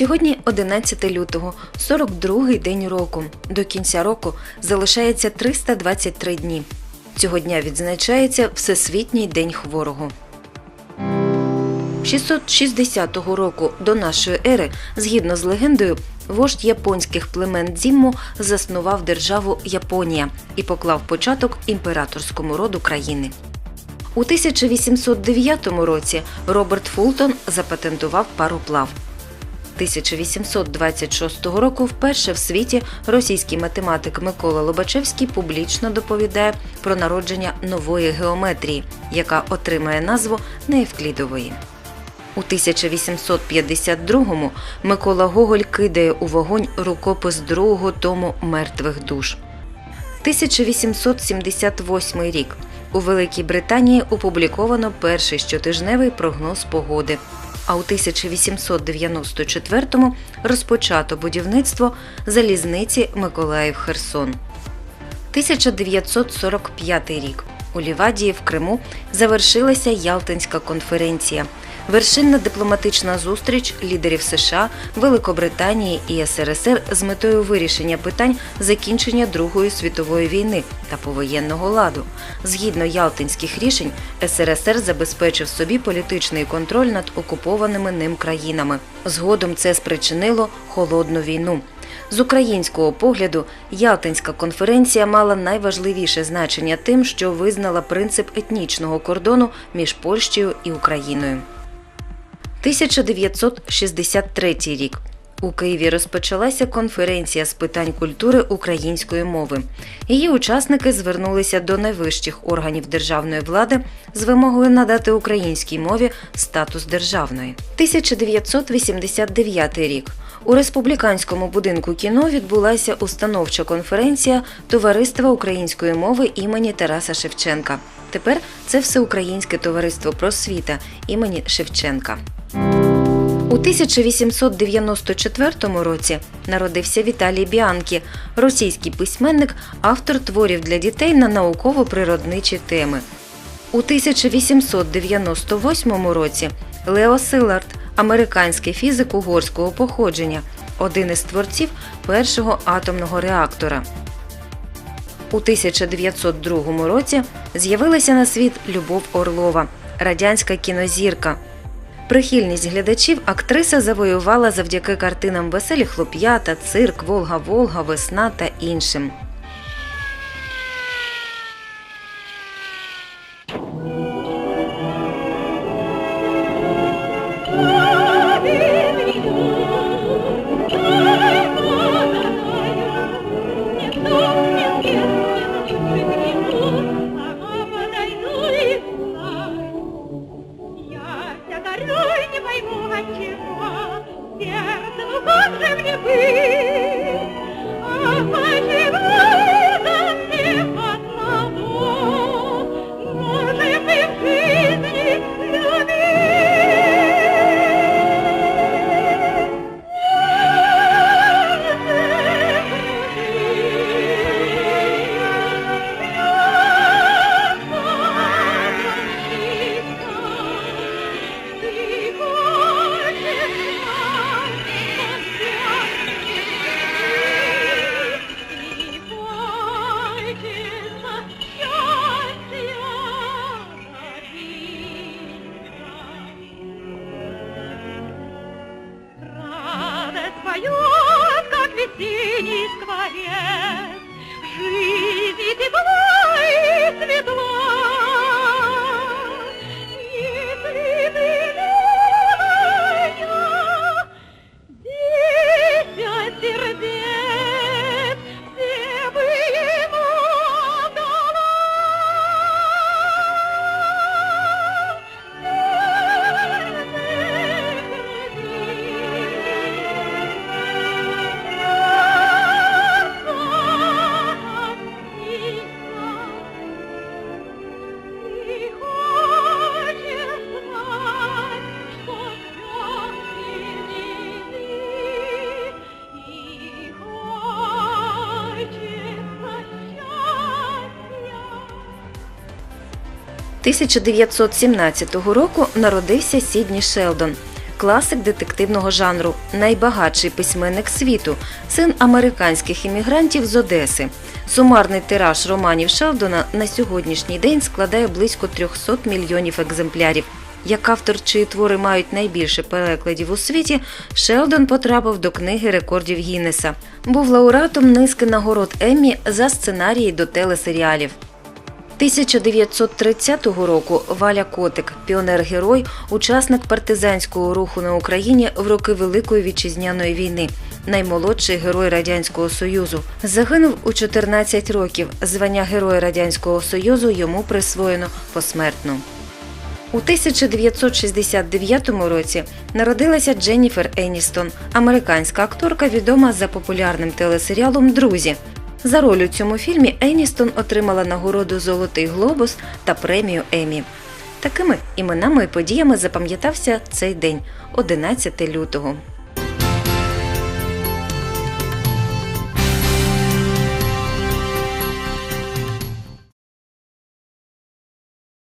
Сьогодні 11 лютого, 42-й день року. До кінця року залишається 323 дні. Цього дня відзначається Всесвітній день хворого. 660 року до нашої ери, згідно з легендою, вождь японських племен Дзіммо заснував державу Японія і поклав початок імператорському роду країни. У 1809 році Роберт Фултон запатентував пароплав. 1826 року вперше в світі російський математик Микола Лобачевський публічно доповідає про народження нової геометрії, яка отримає назву неевклідової. У 1852-му Микола Гоголь кидає у вогонь рукопис другого тому мертвих душ. 1878 рік. У Великій Британії опубліковано перший щотижневий прогноз погоди. А у 1894-му розпочато будівництво залізниці Миколаїв-Херсон. 1945 рік. У Лівадії в Криму завершилася Ялтинська конференція. Вершинна дипломатична зустріч лідерів США, Великобританії і СРСР з метою вирішення питань закінчення Другої світової війни та повоєнного ладу. Згідно Ялтинських рішень, СРСР забезпечив собі політичний контроль над окупованими ним країнами. Згодом це спричинило холодну війну. З українського погляду Ялтинська конференція мала найважливіше значення тим, що визнала принцип етнічного кордону між Польщею і Україною. 1963 рік. У Києві розпочалася конференція з питань культури української мови. Її учасники звернулися до найвищих органів державної влади з вимогою надати українській мові статус державної. 1989 рік. У республіканському будинку кіно відбулася установча конференція Товариства української мови імені Тараса Шевченка. Тепер це Всеукраїнське товариство просвіта імені Шевченка. У 1894 році народився Віталій Біанкі, російський письменник, автор творів для дітей на науково-природничі теми. У 1898 році Лео Силард, американський фізик угорського походження, один із творців першого атомного реактора. У 1902 році з'явилася на світ Любов Орлова, радянська кінозірка. Прихильність глядачів актриса завоювала завдяки картинам Веселі хлоп'ята, цирк, Волга Волга, Весна та іншим. Отчего, сердце, ну мне быть? Поет, как весенний скворец, Жизни 1917 року народився Сідні Шелдон. класик детективного жанру, найбагатший письменник світу, син американських іммігрантів з Одеси. Сумарний тираж романів Шелдона на сьогоднішній день складає близько 300 мільйонів екземплярів. Як автор, чиї твори мають найбільше перекладів у світі, Шелдон потрапив до книги рекордів Гіннеса. Був лауреатом низки нагород Еммі за сценарії до телесеріалів. 1930 року Валя Котик, піонер-герой, учасник партизанського руху на Україні в роки Великої вітчизняної війни, наймолодший герой Радянського Союзу. Загинув у 14 років. Звання Героя Радянського Союзу йому присвоєно посмертно. У 1969 році народилася Дженніфер Еністон, американська акторка, відома за популярним телесеріалом Друзі. За роль у цьому фільмі Еністон отримала нагороду Золотий глобус та премію Емі. Такими іменами і подіями запам'ятався цей день 11 лютого.